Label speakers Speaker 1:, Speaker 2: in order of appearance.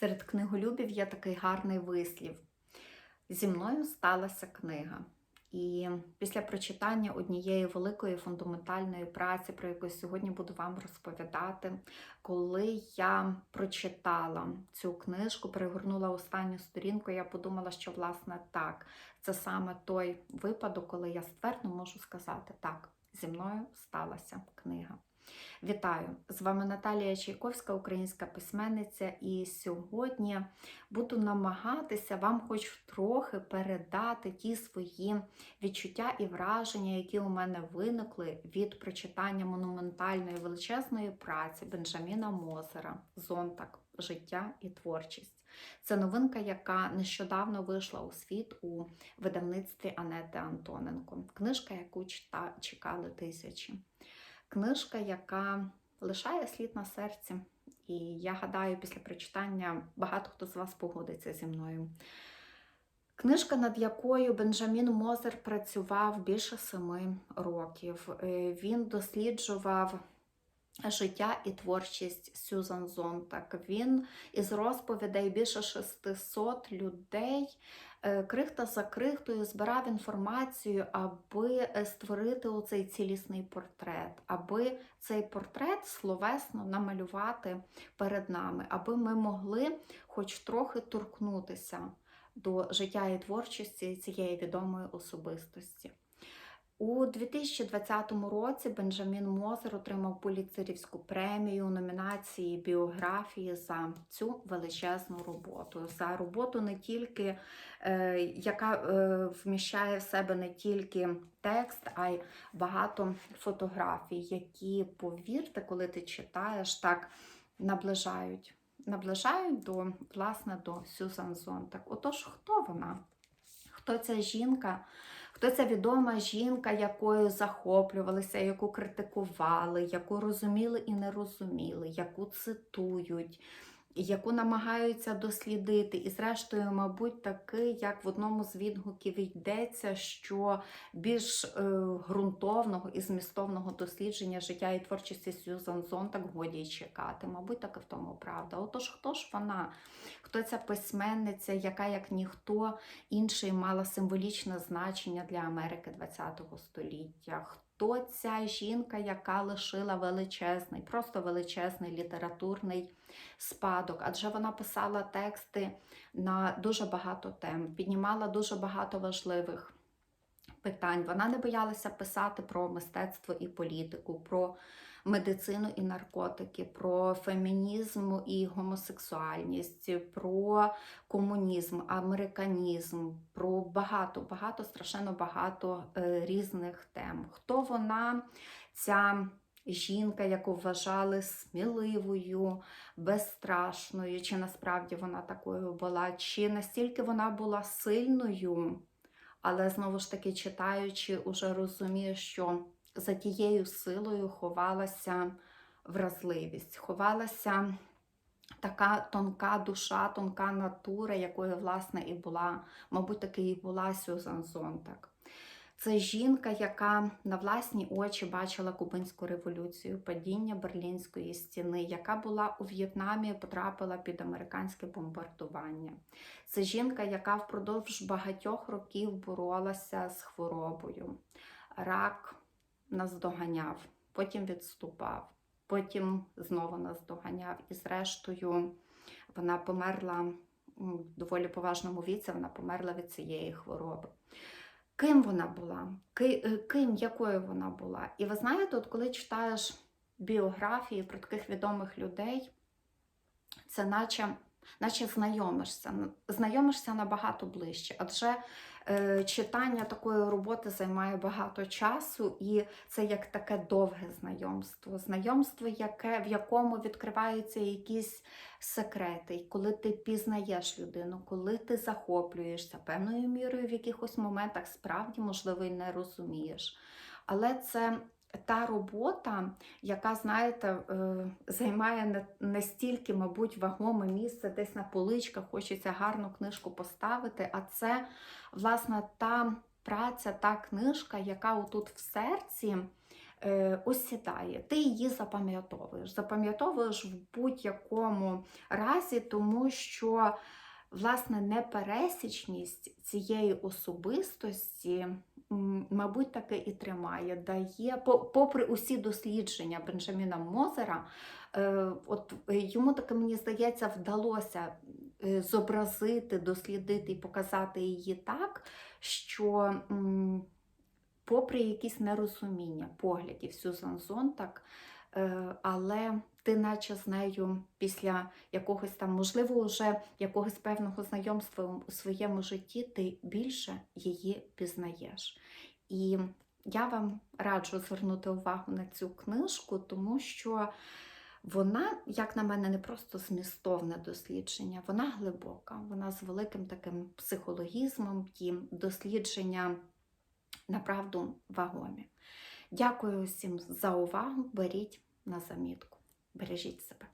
Speaker 1: Серед книголюбів є такий гарний вислів. Зі мною сталася книга. І після прочитання однієї великої фундаментальної праці, про яку сьогодні буду вам розповідати, коли я прочитала цю книжку, перегорнула останню сторінку, я подумала, що власне так, це саме той випадок, коли я ствердно можу сказати так, зі мною сталася книга. Вітаю! З вами Наталія Чайковська, українська письменниця, і сьогодні буду намагатися вам хоч трохи передати ті свої відчуття і враження, які у мене виникли від прочитання монументальної величезної праці Бенджаміна Мозера Зонтак Життя і творчість. Це новинка, яка нещодавно вийшла у світ у видавництві Анети Антоненко. Книжка, яку чекали тисячі. Книжка, яка лишає слід на серці. І я гадаю, після прочитання багато хто з вас погодиться зі мною. Книжка, над якою Бенджамін Мозер працював більше семи років. Е, Він досліджував життя і творчість Сюзан Зонтак. Він із розповідей більше 600 людей е, крихта за крихтою збирав інформацію, аби створити оцей цілісний портрет, аби цей портрет словесно намалювати перед нами, аби ми могли хоч трохи торкнутися до життя і творчості цієї відомої особистості. У 2020 році Бенджамін Мозер отримав Пуліцерівську премію номінації біографії за цю величезну роботу. За роботу не тільки, е, яка е, вміщає в себе не тільки текст, а й багато фотографій, які, повірте, коли ти читаєш, так наближають. Наближають до власне до Сюзан Зонтак. Отож, хто вона? Хто ця жінка? Хто ця відома жінка, якою захоплювалися, яку критикували, яку розуміли і не розуміли, яку цитують, яку намагаються дослідити. І, зрештою, мабуть, такий, як в одному з відгуків йдеться, що більш е, ґрунтовного і змістовного дослідження життя і творчості Сьюзан Зонтак годі й чекати. Мабуть, так і в тому правда. Отож, хто ж вона? Хто ця письменниця, яка, як ніхто інший, мала символічне значення для Америки ХХ століття? Хто ця жінка, яка лишила величезний, просто величезний літературний спадок? Адже вона писала тексти на дуже багато тем, піднімала дуже багато важливих питань. Вона не боялася писати про мистецтво і політику, про медицину і наркотики, про фемінізм і гомосексуальність, про комунізм, американізм, про багато, багато, страшенно багато е, різних тем. Хто вона, ця жінка, яку вважали сміливою, безстрашною, чи насправді вона такою була, чи настільки вона була сильною, але знову ж таки читаючи, уже розуміє, що за тією силою ховалася вразливість, ховалася така тонка душа, тонка натура, якою, власне, і була, мабуть, таки і була Сюзан Зонтак. Це жінка, яка на власні очі бачила Кубинську революцію, падіння Берлінської стіни, яка була у В'єтнамі, потрапила під американське бомбардування. Це жінка, яка впродовж багатьох років боролася з хворобою. Рак наздоганяв, потім відступав, потім знову наздоганяв. І, зрештою, вона померла в доволі поважному віці, вона померла від цієї хвороби. Ким вона була? Ким, якою вона була? І ви знаєте, от коли читаєш біографії про таких відомих людей, це наче, наче знайомишся, знайомишся набагато ближче. Адже е, читання такої роботи займає багато часу, і це як таке довге знайомство. Знайомство, яке, в якому відкриваються якісь секрети, і коли ти пізнаєш людину, коли ти захоплюєшся певною мірою в якихось моментах, справді, можливо, і не розумієш. Але це та робота, яка, знаєте, е, займає не мабуть, вагоме місце десь на поличках, хочеться гарну книжку поставити, а це, власне, та праця, та книжка, яка отут в серці е, осідає. Ти її запам'ятовуєш. Запам'ятовуєш в будь-якому разі, тому що власне непересічність цієї особистості, мабуть, таки і тримає, дає, попри усі дослідження Бенджаміна Мозера, е, от е, йому таки, мені здається, вдалося е, зобразити, дослідити і показати її так, що попри якісь нерозуміння поглядів Сюзан Зонтак, але ти наче з нею після якогось там, можливо, вже якогось певного знайомства у своєму житті, ти більше її пізнаєш. І я вам раджу звернути увагу на цю книжку, тому що вона, як на мене, не просто змістовне дослідження, вона глибока, вона з великим таким психологізмом і дослідження направду вагомі. Дякую усім за увагу. Беріть на замітку. Бережіть себе.